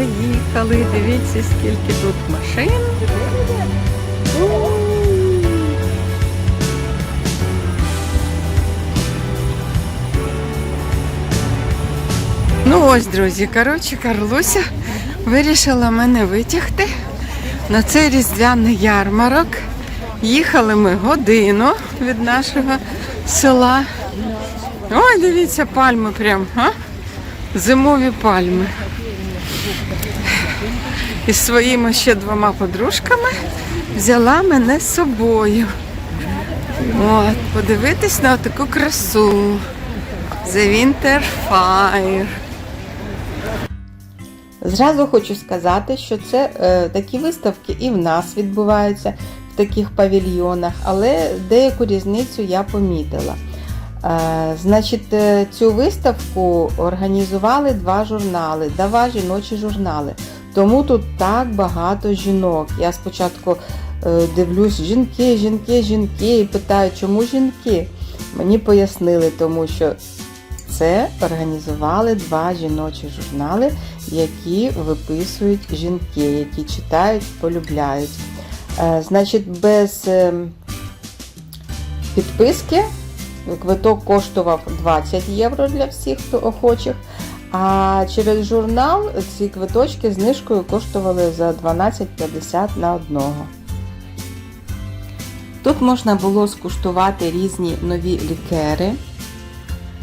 приїхали. Дивіться, скільки тут машин. Ну ось, друзі, коротше, Карлуся вирішила мене витягти на цей різдвяний ярмарок. Їхали ми годину від нашого села. Ой, дивіться, пальми прям, а? Зимові пальми. Із своїми ще двома подружками взяла мене з собою. От, подивитись на таку красу. The Winter Fire. Зразу хочу сказати, що це е, такі виставки і в нас відбуваються в таких павільйонах, але деяку різницю я помітила. Е, значить, е, цю виставку організували два журнали, два жіночі журнали. Тому тут так багато жінок. Я спочатку е, дивлюсь, жінки, жінки, жінки, і питаю, чому жінки? Мені пояснили, тому що це організували два жіночі журнали, які виписують жінки, які читають, полюбляють. Значить, без ем, підписки квиток коштував 20 євро для всіх охочих. А через журнал ці квиточки знижкою коштували за 12,50 на одного. Тут можна було скуштувати різні нові лікери.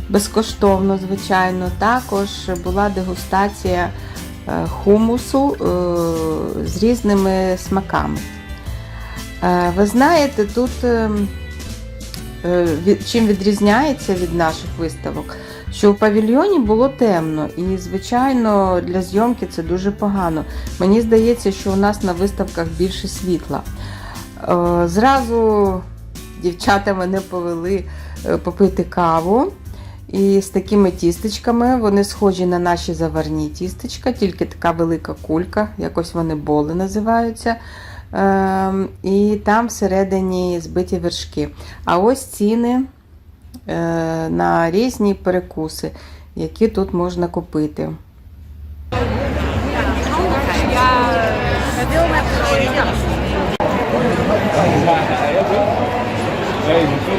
Безкоштовно, звичайно. Також була дегустація е, хумусу е, з різними смаками. Е, Ви знаєте, тут е, е, від- чим відрізняється від наших виставок, що в павільйоні було темно, і, звичайно, для зйомки це дуже погано. Мені здається, що у нас на виставках більше світла. Е, Зразу дівчата мене повели е, попити каву. І з такими тістечками вони схожі на наші заварні тістечка, тільки така велика кулька, якось вони боли називаються. Ем, і там всередині збиті вершки. А ось ціни е, на різні перекуси, які тут можна купити. Е,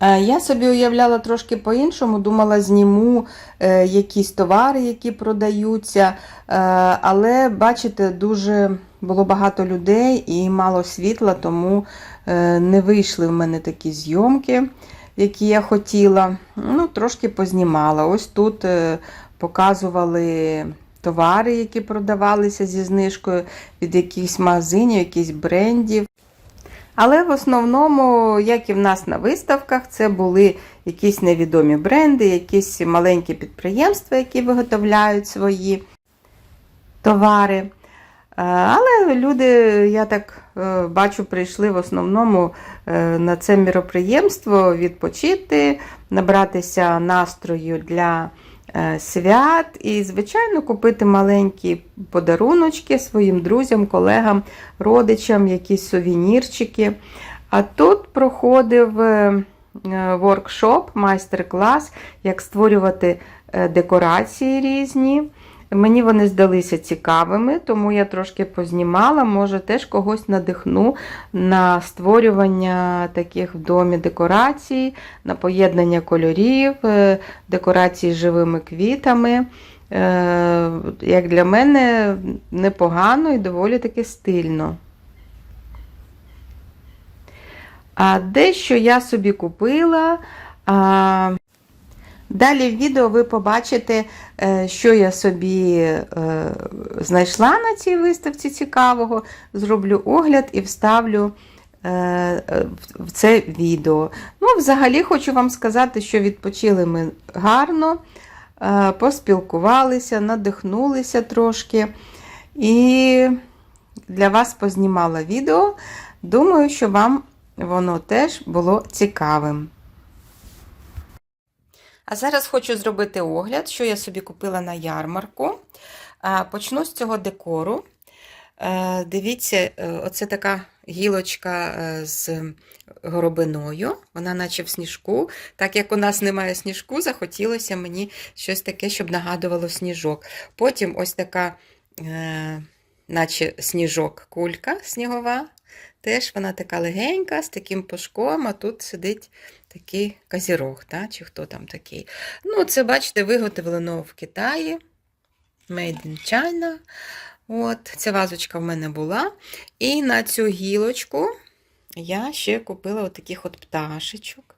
Я собі уявляла трошки по-іншому, думала, зніму е, якісь товари, які продаються. Е, але, бачите, дуже було багато людей і мало світла, тому е, не вийшли в мене такі зйомки, які я хотіла. Ну, трошки познімала. Ось тут е, показували товари, які продавалися зі знижкою від якихось магазинів, якихось брендів. Але в основному, як і в нас на виставках, це були якісь невідомі бренди, якісь маленькі підприємства, які виготовляють свої товари. Е, Але люди, я так е, бачу, прийшли в основному е, на це міроприємство відпочити, набратися настрою для свят і, звичайно, купити маленькі подаруночки своїм друзям, колегам, родичам, якісь сувенірчики. А тут проходив е, е, воркшоп, майстер-клас, як створювати е, декорації різні. Мені вони здалися цікавими, тому я трошки познімала, може теж когось надихну на створювання таких в домі декорацій, на поєднання кольорів, е, декорації з живими квітами. Е, Як для мене, непогано і доволі таки стильно. А дещо я собі купила. А, Далі в відео ви побачите, е, що я собі е, знайшла на цій виставці цікавого. Зроблю огляд і вставлю е, в- це відео. Ну, взагалі, хочу вам сказати, що відпочили ми гарно, поспілкувалися, надихнулися трошки. І для вас познімала відео. Думаю, що вам воно теж було цікавим. А зараз хочу зробити огляд, що я собі купила на ярмарку. Почну з цього декору. Е, Дивіться, е, оце така гілочка е, з горобиною, вона наче в сніжку. Так як у нас немає сніжку, захотілося мені щось таке, щоб нагадувало сніжок. Потім ось така, наче сніжок, кулька снігова. Теж вона така легенька, з таким пушком, а тут сидить такий казірог, та? чи хто там такий. Ну, це, бачите, виготовлено в Китаї. Made in China. От, ця вазочка в мене була. І на цю гілочку я ще купила отаких от пташечок.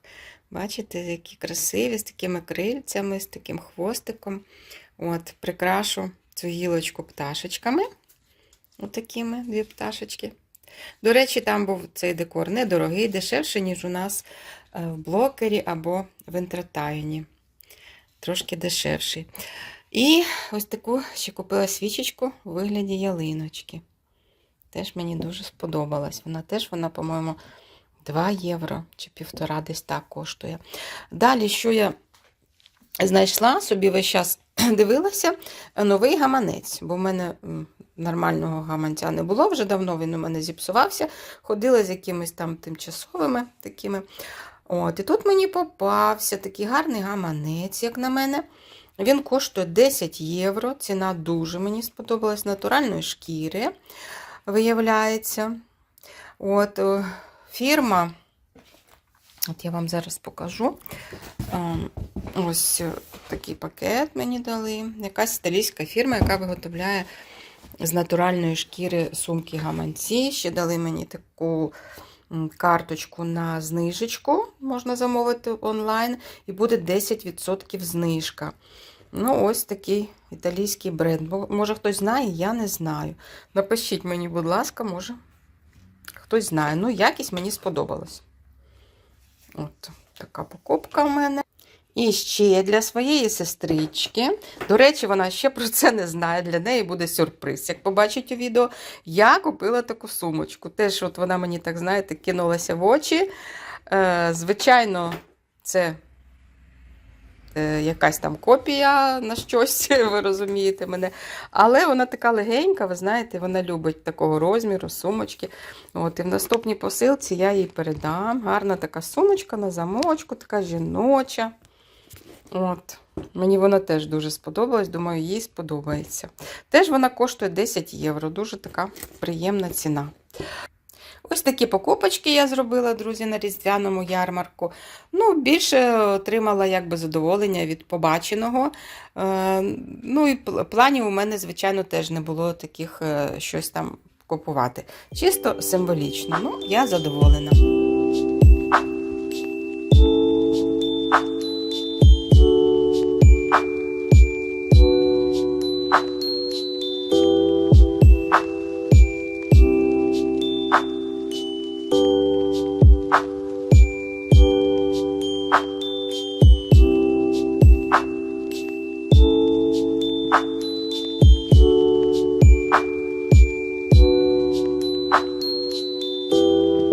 Бачите, які красиві, з такими крильцями, з таким хвостиком. От, прикрашу цю гілочку пташечками. Отакими дві пташечки. До речі, там був цей декор недорогий, дешевший, ніж у нас е, в блокері або в інтратайні. Трошки дешевший. І ось таку ще купила свічечку у вигляді ялиночки. Теж мені дуже сподобалась. Вона теж, вона, по-моєму, 2 євро чи півтора десь так коштує. Далі, що я знайшла, собі весь час дивилася, новий гаманець, бо в мене нормального гаманця не було вже давно, він у мене зіпсувався. Ходила з якимись там тимчасовими такими. От, І тут мені попався такий гарний гаманець, як на мене. Він коштує 10 євро. Ціна дуже мені сподобалась натуральної шкіри, виявляється. От, е, фірма, от я вам зараз покажу. Ем, Ось е, такий пакет мені дали. Якась італійська фірма, яка виготовляє з натуральної шкіри сумки гаманці. Ще дали мені таку карточку на знижечку, можна замовити онлайн, і буде 10% знижка. Ну, ось такий італійський бренд. Може, хтось знає, я не знаю. Напишіть мені, будь ласка, може, хтось знає. Ну, якість мені сподобалась. От така покупка в мене. І ще для своєї сестрички. До речі, вона ще про це не знає. Для неї буде сюрприз. Як побачить у відео, я купила таку сумочку. Теж от вона мені, так знаєте, кинулася в очі. Е, звичайно, це е, якась там копія на щось, ви розумієте мене. Але вона така легенька, ви знаєте, вона любить такого розміру, сумочки. От, І в наступній посилці я їй передам. Гарна така сумочка на замочку, така жіноча. От. Мені вона теж дуже сподобалась, думаю, їй сподобається. Теж вона коштує 10 євро, дуже така приємна ціна. Ось такі покупочки я зробила, друзі, на різдвяному ярмарку. Ну, більше отримала якби задоволення від побаченого. Е, ну і пл- планів у мене, звичайно, теж не було таких е, щось там купувати. Чисто символічно. Ну, я задоволена.